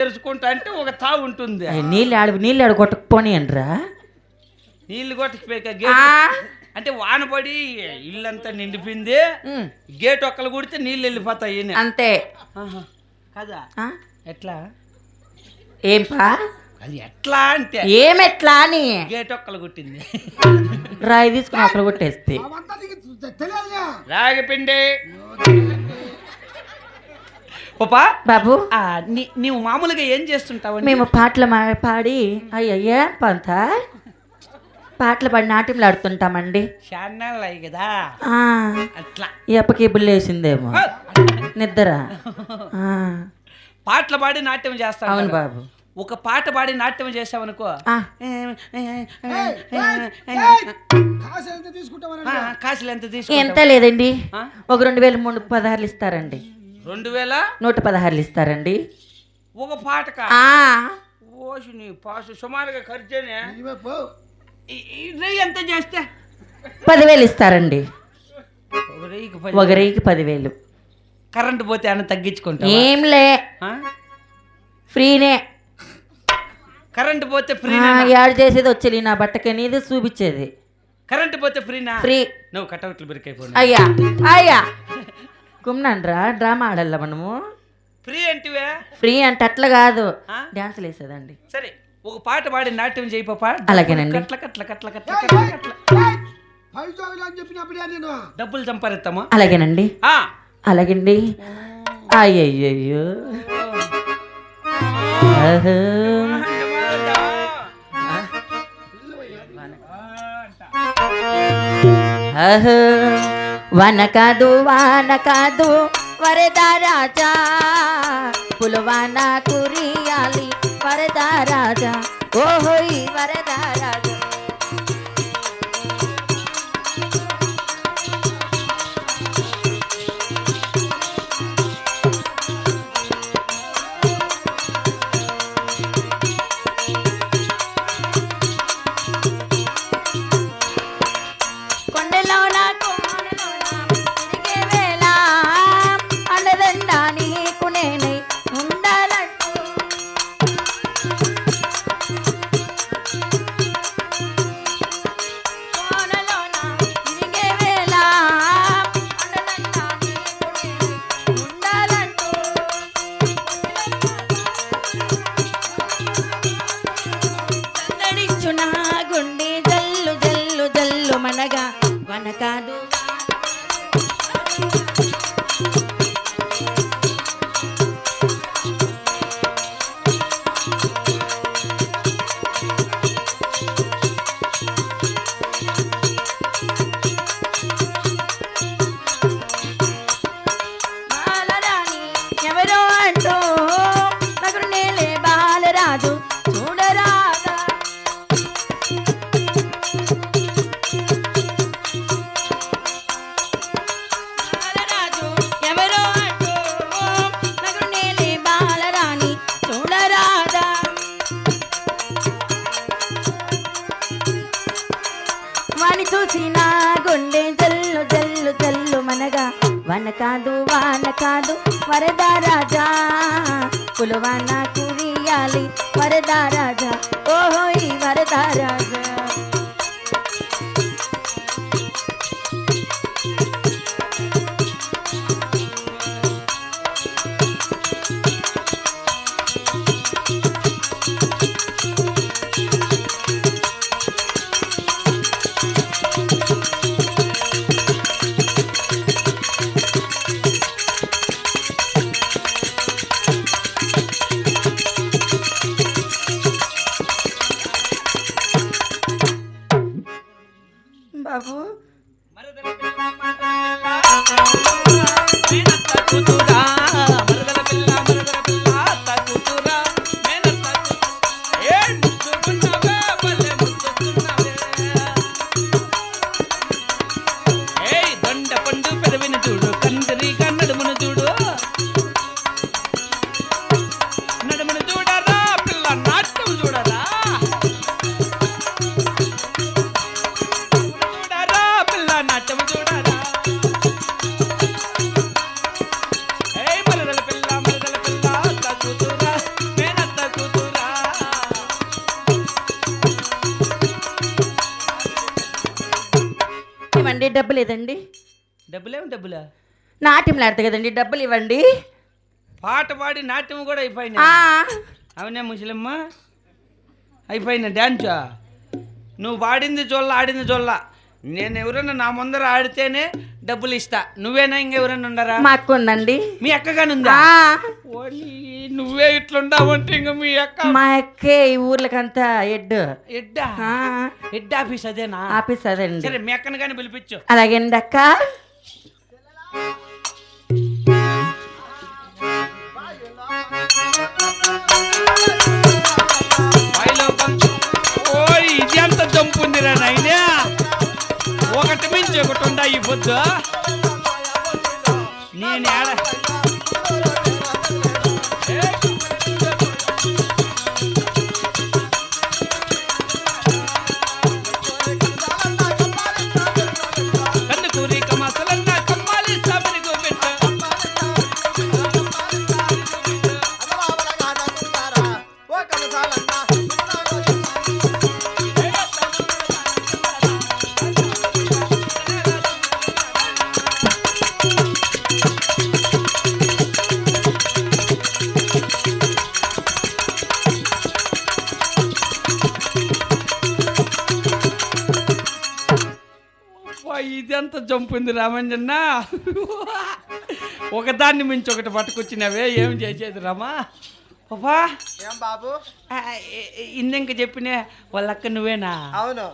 తెరుచుకుంటా అంటే ఒక తా ఉంటుంది. నీళ్ళు ఆడ నీళ్ళు ఆడ కొట్టకపోని అంటరా నీళ్ళు కొట్టకపోయాక గేట్ అంటే వాన పడి ఇల్లంతా నిండిపోయింది. గేట్ ఒక్కలు కొడితే నీళ్ళు వెళ్ళిపోతాయి. అంతే. ఆహా. కదా? ఎట్లా? ఏం పా అది ఎట్లా అంటే? ఏమెట్లా అని? గేట్ ఒక్కలు కొట్టింది. రాయి తీసుకుని అక్కడ కొట్టేస్తే. రాగిపిండి పాపా బాబు. నీవు మామూలుగా ఏం చేస్తుంటావు మేము పాటలు మా పాడి అయ్యయ్యా పంత. పాటలు పాడి నాట్యంలు ఆడుతుంటామండి. అయ్యి కదా. అట్లా. ఈ అప్పకి బుల్లేసిందేమో నిద్ర. ఆ, పాటలు పాడి నాట్యం చేస్తాను అవును బాబు. ఒక పాట పాడి నాట్యం చేసావనుకో. ఆ, కాసు ఎంత తీసుకుంటామని ఆ, కాసులు ఎంత తీసుకుంటావు ఎంత లేదండి? ఒక రెండు వేల మూడు పదహారులు ఇస్తారండి. రెండు వేల నూట పదహారులు ఇస్తారండి. ఒక పాటకా. ఆ, ఓసి నీ పాసు సుమారుగా ఖర్చేనే? రెయ్యి ఎంత చేస్తే? పదివేలు ఇస్తారండి. ఒక రేయికి పదివేలు. కరెంట్ పోతే అన్న తగ్గించుకుంటా ఏంలే ఫ్రీనే. కరెంట్ పోతే ఫ్రీ ఆ, యాడ్ చేసేది వచ్చేది నా బట్టకని ఇది చూపించేది. కరెంట్ పోతే ఫ్రీనా? ఫ్రీ. నువ్వు కటౌట్లు బిరికైపోయి అయ్యా అయ్యా. కుమ్నండ్రా డ్రామా ఆడాల మనము? ఫ్రీ అంటివే? ఫ్రీ అంటే అట్లా కాదు. ఆ? డాన్సులు వేసేదండి. సరే ఒక పాట పాడి నాట్యం చేయి పాప అలాగేనండి. కట్ల కట్ల కట్ల కట్ల కట్ల చెప్పినప్పుడే నేను. డబ్బులు సంపాదిస్తామా? అలాగేనండి. ఆ. అలాగండి. అయ్యయ్యో ఆహా. ఆహా. వన కాదు వాన కాదు వరద రాజా పులవాన కురియాలి వరద రాజా ఓహోయ్ వరద వన వన కాదు వాన కాదు వరద రాజా. పులవాన కురియాలి వరద రాజా. ఓహో ఈ వరద రాజా. 嘎 డబ్బులు లేదండి డబ్బులేం డబ్బులా? నాట్యం ఆడతా కదండి డబ్బులు ఇవ్వండి. పాట పాడి నాట్యం కూడా అయిపోయినా ఆ, అవునే ముసలమ్మ? అయిపోయిన డ్యాన్సా నువ్వు పాడింది చోళ్ళ ఆడింది చోళ్ళ నేను ఎవరైనా నా ముందర ఆడితేనే డబ్బులు ఇస్తా. నువ్వేనా ఇంకెవరైనా ఉండరా మా అక్క ఉందండి. మీ అక్కగాని ఉందా? నువ్వే ఇట్లుండావంటే ఇంక మీ అక్క మా అక్కే ఈ ఊర్లకంతా హెడ్. ఎడ్డా హెడ్ ఆఫీస్ అదేనా? ఆఫీస్ అదండి. సరే మీ అక్కని కానీ పిలిపించు. అలాగేండి అక్క. బాయిలో. ఓయ్ ఇది ఎంత జంపు ఉందిరా నాయనా? ఒకటి మించి ఒకటి ఉండా ఈ పొద్దు అబ్బా, ఇది ఎంత జంపుంది రామంజన్న. ఒకదాన్ని మించి ఒకటి పట్టుకొచ్చినవే ఏం చేసేది రామా? పాపా ఏం బాబు? ఇందెంక చెప్పినే వాళ్ళక్క నువ్వేనా? అవును.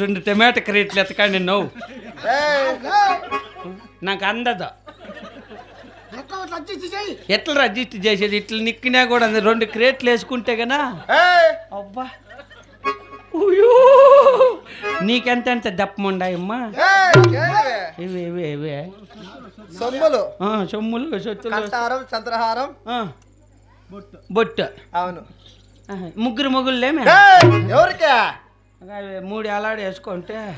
రెండు టమాటా క్రేట్లు ఎతకండి నువ్వు. నాకు అందదు. ఎట్లా అట్లా అడ్జస్ట్ చేయి? ఎట్లా రజిస్ట్ చేసేది? ఇట్లా నిక్కినా కూడా. రెండు క్రేట్లు వేసుకుంటే గనా? ఏయ్, అబ్బా. ఉయ్యో. నీకెంత ఎంత దప్పముండాయమ్మా? ఇవి ఇవి ఇవి. సొమ్ములు. ఆ, సొమ్ములు సొత్తులు. చంద్రహారం. బొట్టు. అవును. ముగ్గురు మొగుళ్ళేమే ఏయ్, ఎవరికే? మూడు అలాడు వేసుకుంటే.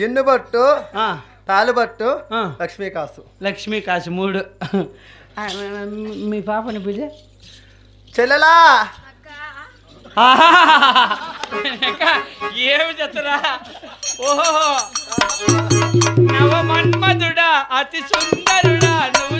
గిన్నె బట్టు ఆ. లక్ష్మీ కాసు. లక్ష్మీ కాసు మూడు. మీ పాపని పిలి చెల్లెలా? ఏమి చెత్తరా ఓహో. నవ మన్మధుడా అతి సుందరుడా నువ్వు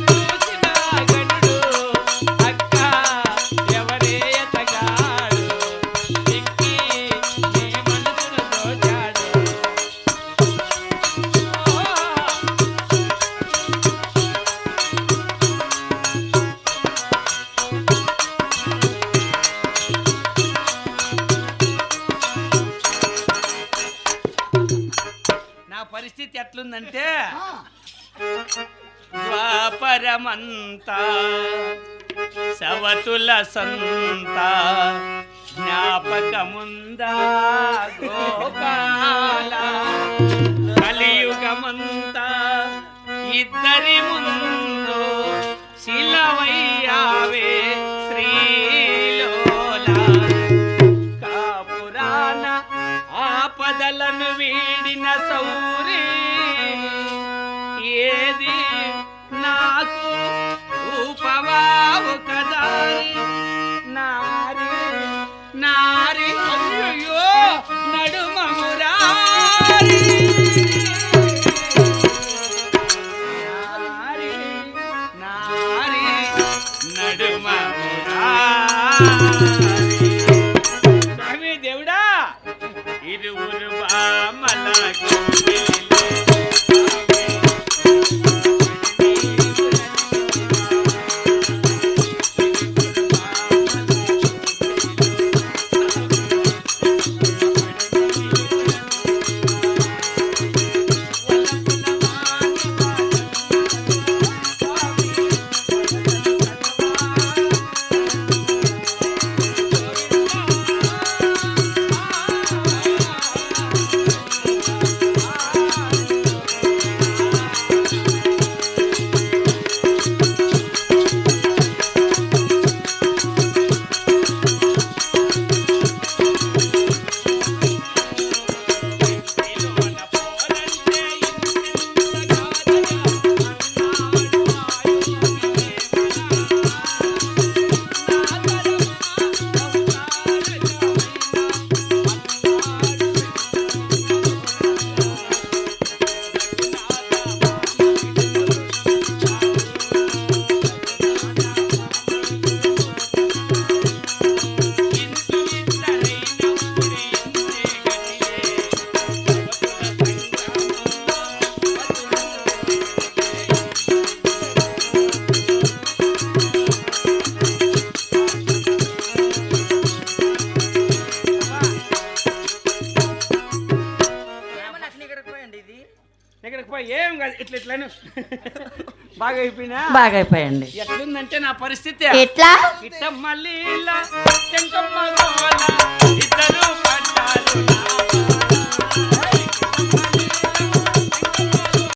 ఎట్లుందంటే ద్వాపరమంతా సవతుల సంత. జ్ఞాపకముందా గోపాల? కలియుగమంతా ఇద్దరి ముందు శిలవయ్యావే శ్రీలోలా. కాపురాన ఆపదలను వీడిన సౌరి ఏది నాకు ఉపవావు కదారి నారి నారి అయ్యో నడుమమురారి. నారి నారి నడుమమురారి. ఏం కాదు ఇట్లా ఇట్లానే. బాగా అయిపోయినా బాగా అయిపోయండి ఎట్లుందంటే నా పరిస్థితి. ఎట్లా? ఇట్ట మళ్ళీ ఇలా